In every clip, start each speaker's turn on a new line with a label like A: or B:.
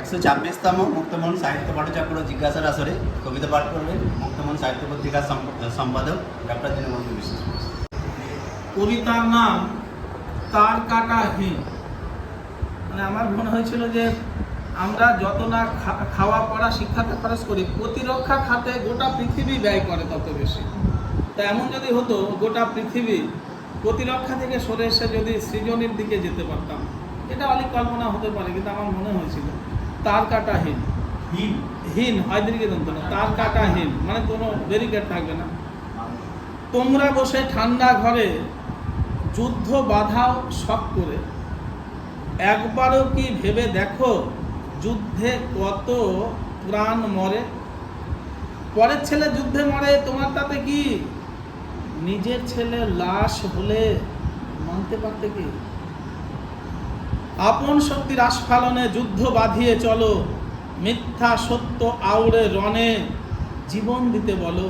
A: একশো ছাব্বিশতম মুক্তমন সাহিত্য পাঠচক্র জিজ্ঞাসার আসরে কবিতা পাঠ করবেন মুক্তমন সাহিত্য পত্রিকার সম্প- সম্পাদক ডক্টর দীনবন্ধু বিশ্বাস।
B: কবিতার নাম তার কাটাহীন মানে আমার মনে হয়েছিল যে আমরা যত না খাওয়া পড়া শিক্ষাতে খরচ করি, প্রতিরক্ষা খাতে গোটা পৃথিবী ব্যয় করে তত বেশি। তা এমন যদি হতো, গোটা পৃথিবী প্রতিরক্ষা থেকে সরে এসে যদি সৃজনের দিকে যেতে পারতাম, এটা অনেক কল্পনা হতে পারে, কিন্তু আমার মনে হয়েছিল। তার কাটাহীন হীন হয় দীর্ঘ দন্ত না তার কাটাহীন মানে কোনো ব্যারিকেড থাকবে না। তোমরা বসে ঠান্ডা ঘরে যুদ্ধ বাধাও শখ করে একবারও কি ভেবে দেখো যুদ্ধে কত প্রাণ মরে? পরের ছেলে যুদ্ধে মরে তোমার তাতে কি? নিজের ছেলে লাশ হলে মানতে পারতে কি? আপন শক্তির আস্ফালনে যুদ্ধ বাঁধিয়ে চলো, মিথ্যা সত্য আউড়ে রণে জীবন দিতে বলো।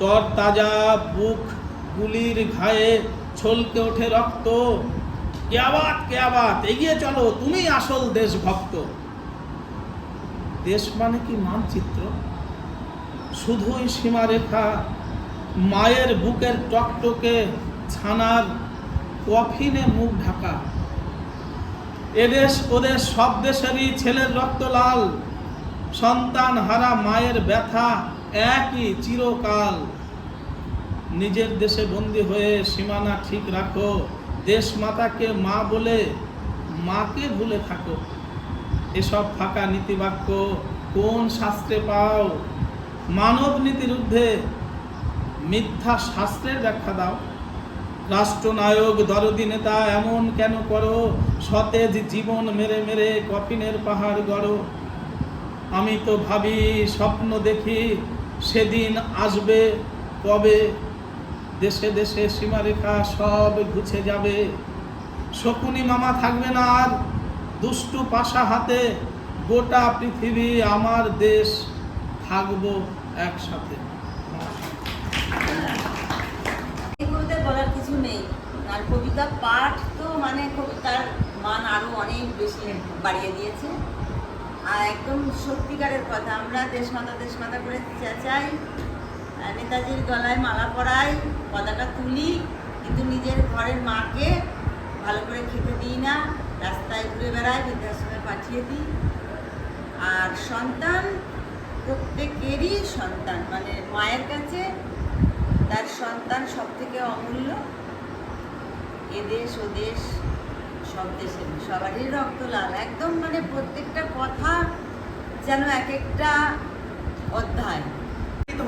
B: তর তাজা বুক গুলির ঘায়ে ছলকে ওঠে রক্ত। কেয়াবাত কেয়াবাত এগিয়ে চলো তুমি আসল দেশভক্ত। দেশ মানে কি মানচিত্র? শুধুই সীমারেখা, মায়ের বুকের টকটকে ছানার কফিনে মুখ ঢাকা। এদেশ ওদেশ সব দেশেরই ছেলের রক্ত লাল। সন্তান হারা মায়ের ব্যথা একই চিরকাল। নিজের দেশে বন্দি হয়ে সীমানা ঠিক রাখো। দেশ মাতাকে মা বলে মাকে ভুলে থাকো। এসব ফাঁকা নীতিবাক্য কোন শাস্ত্রে পাও? মানব নীতির মিথ্যা শাস্ত্রের ব্যাখ্যা দাও। রাষ্ট্রনায়ক দরদি নেতা, এমন কেন করো? সতেজ জীবন মেরে মেরে কফিনের পাহাড় গড়ো। আমি তো ভাবি, স্বপ্ন দেখি, সেদিন আসবে কবে? দেশে দেশে সীমারেখা সব ঘুছে যাবে। শকুনি মামা থাকবে না আর, দুষ্টু পাশা হাতে, গোটা পৃথিবী আমার দেশ থাকব একসাথে।
C: আর কবিতা পাঠ তো মানে কবিতার মান আরও অনেক বেশি বাড়িয়ে দিয়েছে। আর একদম সত্যিকারের কথা, আমরা দেশমাতা দেশমাতা করে চেঁচাই, নেতাজির গলায় মালা পরাই, পতাকা তুলি, কিন্তু নিজের ঘরের মাকে ভালো করে খেতে দিই না, রাস্তায় ঘুরে বেড়াই, বৃদ্ধাশ্রমে পাঠিয়ে দিই। আর সন্তান প্রত্যেকেরই সন্তান মানে মায়ের কাছে তার সন্তান সব থেকে অমূল্য। এদেশ ও দেশ সব দেশের সবারই রক্ত লাল। একদম মানে প্রত্যেকটা কথা যেন এক একটা অধ্যায়।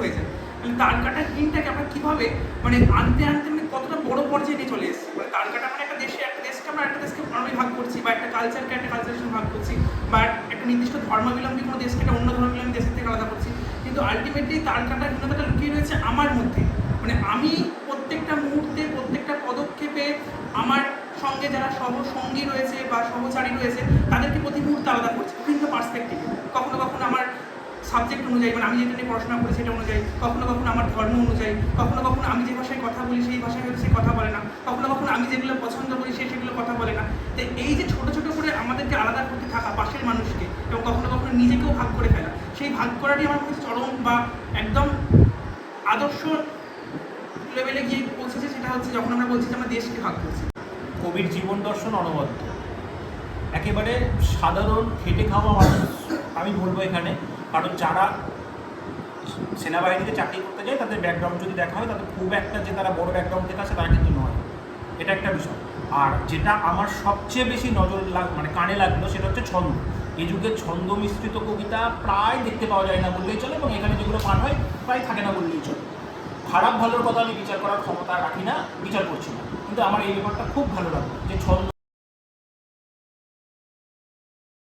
D: হয়ে যায় মানে তার কাটা হিনটাকে আমরা কীভাবে মানে আনতে আনতে মানে কতটা বড় পর্যায়ে নিয়ে চলে এসেছি? মানে তার কাটা মানে একটা দেশে, একটা দেশকে আমরা একটা দেশকে আমরা ভাগ করছি, বা একটা কালচারকে একটা কালচারের সঙ্গে ভাগ করছি, বা একটা নির্দিষ্ট ধর্মাবলম্বী কোনো দেশকে একটা অন্য ধর্মাবলম্বী দেশের থেকে আলাদা করছি। কিন্তু আলটিমেটলি তার কাটা হীনতাটা লুকিয়ে রয়েছে আমার মধ্যে। মানে আমি প্রত্যেকটা মুহূর্তে প্রত্যেকটা পদক্ষেপে আমার সঙ্গে যারা সহসঙ্গী রয়েছে বা সহচারী রয়েছে, তাদেরকে প্রতি মুহূর্তে আলাদা করছে, বিভিন্ন পার্সপেক্টিভে কখনো কখনো আমার সাবজেক্ট অনুযায়ী মানে আমি যেটা নিয়ে পড়াশোনা করি সেটা অনুযায়ী, কখনো কখনো আমার ধর্ম অনুযায়ী, কখনো কখনো আমি যে ভাষায় কথা বলি সেই ভাষায় হয়তো সে কথা বলে না, কখনো কখনো আমি যেগুলো পছন্দ করি সে সেগুলো কথা বলে না। তো এই যে ছোট ছোট করে আমাদেরকে আলাদা করতে থাকা পাশের মানুষকে এবং কখনো কখনো নিজেকেও ভাগ করে ফেলা, সেই ভাগ করাটি আমার কাছে চরম বা একদম আদর্শ লেভেলে গিয়ে পৌঁছেছে, সেটা হচ্ছে যখন আমরা বলছি যে আমরা দেশকে ভাগ করছি।
E: কবির জীবন দর্শন অনবদ্য। একেবারে সাধারণ খেটে খাওয়া মানুষ, আমি বলব এখানে, কারণ যারা সেনাবাহিনীতে চাকরি করতে যায়, তাদের ব্যাকগ্রাউন্ড যদি দেখা হয়, তাদের খুব একটা যে তারা বড় ব্যাকগ্রাউন্ড থেকে আসে, তারা কিন্তু নয়। এটা একটা বিষয়। আর যেটা আমার সবচেয়ে বেশি নজর লাগ মানে কানে লাগল, সেটা হচ্ছে ছন্দ। এই যুগে ছন্দ মিশ্রিত কবিতা প্রায় দেখতে পাওয়া যায় না বললেই চলে, এবং এখানে যেগুলো পান হয়, প্রায় থাকে না বললেই চলে। খারাপ, ভালোর কথা আমি বিচার করার ক্ষমতা রাখি না, বিচার করছি না। কিন্তু আমার এই ব্যাপারটা খুব ভালো লাগল যে ছন্দ